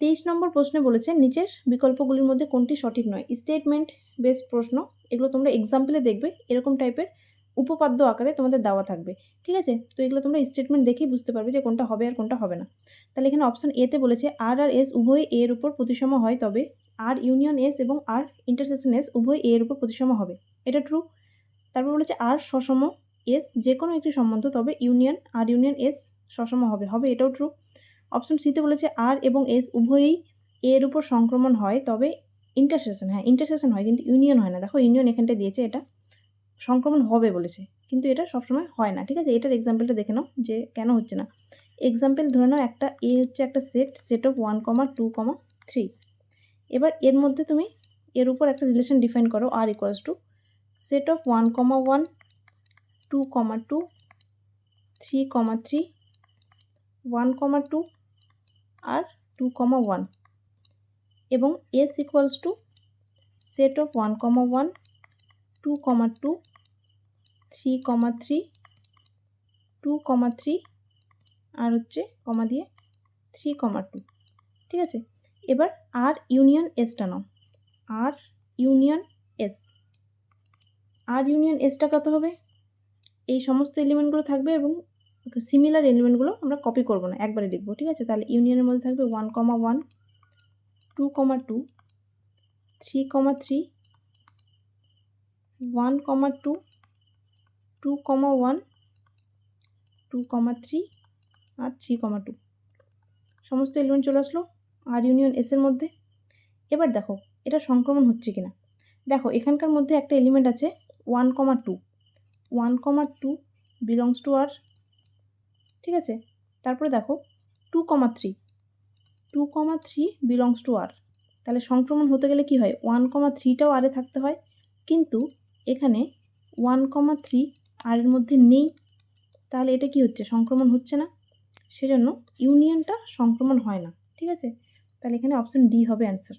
তেইশ নম্বর প্রশ্নে বলেছে, নিচের বিকল্পগুলির মধ্যে কোনটি সঠিক নয়? স্টেটমেন্ট বেস প্রশ্ন। এগুলো তোমরা এক্সাম্পলে দেখবে, এরকম টাইপের উপপাদ্য আকারে তোমাদের দেওয়া থাকবে। ঠিক আছে? তো এগুলো তোমরা স্টেটমেন্ট দেখেই বুঝতে পারবে যে কোনটা হবে আর কোনটা হবে না। তাহলে এখানে অপশন এতে বলেছে আর আর এস উভয় এর উপর প্রতিসম হয় তবে আর ইউনিয়ন এস এবং আর ইন্টারসেকশন এস উভয় এর উপর প্রতিসম হবে। এটা ট্রু তারপর বলেছে আর সসম এস যে কোনো একটি সম্বন্ধ তবে ইউনিয়ন আর ইউনিয়ন এস সসম হবে। হবে এটাও ট্রু অপশন সিতে বলেছে আর এবং এস উভয়ই এর উপর সংক্রমণ হয়, তবে ইন্টারসেকশন হ্যাঁ ইন্টারসেকশন হয় কিন্তু ইউনিয়ন হয় না। দেখো ইউনিয়ন এখানটা দিয়েছে এটা, সংক্রমণ হবে বলেছে, কিন্তু এটা সবসময় হয় না, ঠিক আছে? এটার এক্সাম্পলটা দেখে নাও যে কেন হচ্ছে না। এক্সাম্পল ধরে নাও একটা এ হচ্ছে একটা set set of one comma two comma three এবার এর মধ্যে তুমি এর উপর একটা রিলেশন ডিফাইন করো R equals to set of one comma one two comma two three comma three one comma two R two comma one এবং S equals to set of one comma one two comma two three comma three two comma three আর হচ্ছে comma দিয়ে three comma two ঠিক আছে? এবার R union এসটা নাও। R union S R union এসটা কত হবে? এই সমস্ত এলিমেন্টগুলো থাকবে এবং সিমিলার এলিমেন্টগুলো আমরা কপি করব না, একবারে লিখব, ঠিক আছে? তাহলে ইউনিয়নের মধ্যে থাকবে one comma one two comma two three comma three one comma two two comma one two comma three আর থ্রি কমা টু সমস্ত এলিমেন্ট চলে আসলো আর ইউনিয়ন এসের মধ্যে। এবার দেখো, এটা সংক্রমণ হচ্ছে কিনা দেখো, এখানকার মধ্যে একটা এলিমেন্ট আছে one comma two one comma two belongs to R ঠিক আছে? তারপরে দেখো two comma three two comma three belongs to R তাহলে সংক্রমণ হতে গেলে কি হয়? ওয়ান কমা থ্রিটাও আরে থাকতে হয়। কিন্তু এখানে ওয়ান কমা থ্রি আরের মধ্যে নেই। তাহলে এটা কি হচ্ছে? সংক্রমণ হচ্ছে না। সেজন্য ইউনিয়নটা সংক্রমণ হয় না। ঠিক আছে? তাহলে এখানে অপশন ডি হবে অ্যান্সার